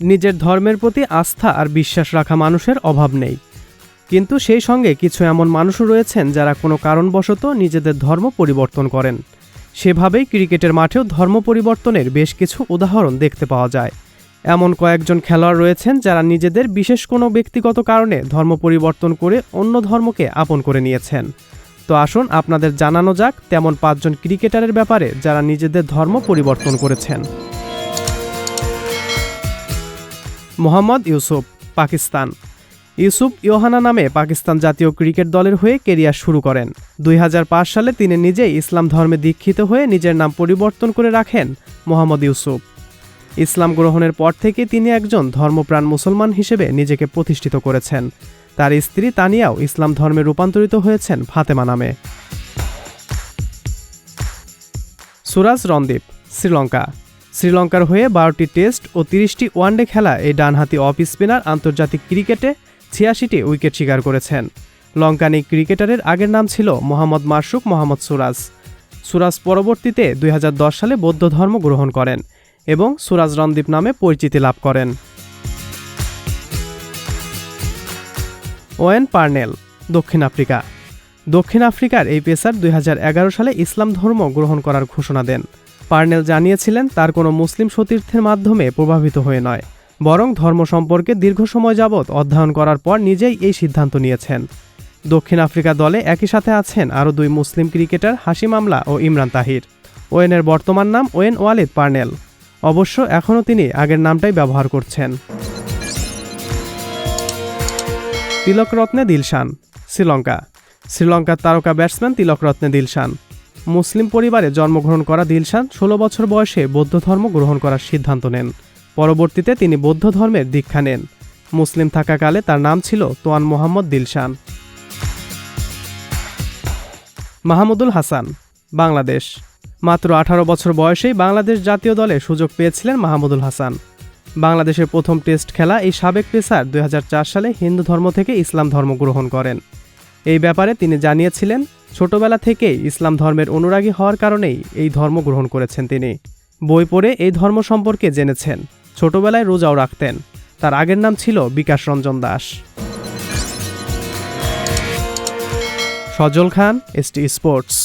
নিজের ধর্মের প্রতি আস্থা আর বিশ্বাস রাখা মানুষের অভাব নেই। কিন্তু সেই সঙ্গে কিছু এমন মানুষও রয়েছেন যারা কোনো কারণবশত নিজেদের ধর্ম পরিবর্তন করেন। সেভাবেই ক্রিকেটের মাঠেও ধর্ম পরিবর্তনের বেশ কিছু উদাহরণ দেখতে পাওয়া যায়। এমন কয়েকজন খেলোয়াড় রয়েছেন যারা নিজেদের বিশেষ কোনো ব্যক্তিগত কারণে ধর্ম পরিবর্তন করে অন্য ধর্মকে আপন করে নিয়েছেন। তো আসুন আপনাদের জানানো যাক, তেমন পাঁচজন ক্রিকেটারের ব্যাপারে যারা নিজেদের ধর্ম পরিবর্তন করেছেন। মোহাম্মদ ইউসুফ, পাকিস্তান। ইউসুফ ইয়োহানা নামে পাকিস্তান জাতীয় ক্রিকেট দলের হয়ে কেরিয়ার শুরু করেন। দুই হাজার পাঁচ সালে তিনি নিজেই ইসলাম ধর্মে দীক্ষিত হয়ে নিজের নাম পরিবর্তন করে রাখেন মোহাম্মদ ইউসুফ। ইসলাম গ্রহণের পর থেকে তিনি একজন ধর্মপ্রাণ মুসলমান হিসেবে নিজেকে প্রতিষ্ঠিত করেছেন। তার স্ত্রী তানিয়াও ইসলাম ধর্মে রূপান্তরিত হয়েছেন ফাতেমা নামে। সুরাজ রণদীপ, শ্রীলঙ্কা। শ্রীলঙ্কার হয়ে বারোটি টেস্ট ও তিরিশটি ওয়ানডে খেলা এই ডানহাতি অফ স্পিনার আন্তর্জাতিক ক্রিকেটে ছিয়াশিটি উইকেট শিকার করেছেন। লঙ্কান এই ক্রিকেটারের আগের নাম ছিল মোহাম্মদ মারসুক মোহাম্মদ সুরাজ। সুরাজ পরবর্তীতে দুই হাজার দশ সালে বৌদ্ধ ধর্ম গ্রহণ করেন এবং সুরাজ রণদীপ নামে পরিচিতি লাভ করেন। ওয়েন পার্নেল, দক্ষিণ আফ্রিকা। দক্ষিণ আফ্রিকার এই পেসার দুই হাজার এগারো সালে ইসলাম ধর্ম গ্রহণ করার ঘোষণা দেন। পার্নেল জানিয়েছিলেন, তার কোনো মুসলিম সতীর্থের মাধ্যমে প্রভাবিত হয়ে নয়, বরং ধর্ম সম্পর্কে দীর্ঘ সময় যাবৎ অধ্যয়ন করার পর নিজেই এই সিদ্ধান্ত নিয়েছেন। দক্ষিণ আফ্রিকা দলে একই সাথে আছেন আরও দুই মুসলিম ক্রিকেটার হাসিম আমলা ও ইমরান তাহির। ওয়েনের বর্তমান নাম ওয়েন ওয়ালিদ পার্নেল। অবশ্য এখনও তিনি আগের নামটাই ব্যবহার করছেন। তিলকরত্নে দিলশান, শ্রীলঙ্কা। শ্রীলঙ্কার তারকা ব্যাটসম্যান তিলকরত্নে দিলশান। মুসলিম পরিবারে জন্মগ্রহণ করা দিলশান ষোলো বছর বয়সে বৌদ্ধ ধর্ম গ্রহণ করার সিদ্ধান্ত নেন। পরবর্তীতে তিনি বৌদ্ধ ধর্মের দীক্ষা নেন। মুসলিম থাকাকালে তার নাম ছিল তোয়ান মোহাম্মদ দিলশান। মাহমুদুল হাসান, বাংলাদেশ। মাত্র আঠারো বছর বয়সেই বাংলাদেশ জাতীয় দলে সুযোগ পেয়েছিলেন মাহমুদুল হাসান। বাংলাদেশের প্রথম টেস্ট খেলা এই সাবেক পেসার দুই হাজার চার সালে হিন্দু ধর্ম থেকে ইসলাম ধর্ম গ্রহণ করেন। এই ব্যাপারে তিনি জানিয়েছিলেন, ছোটবেলা থেকেই ইসলাম ধর্মের অনুরাগী হওয়ার কারণেই এই ধর্ম গ্রহণ করেছেন তিনি। বই পড়ে এই ধর্ম সম্পর্কে জেনেছেন, ছোটবেলায় রোজাও রাখতেন। তার আগের নাম ছিল Bikash Ranjan Das. Sajal Khan ST sports.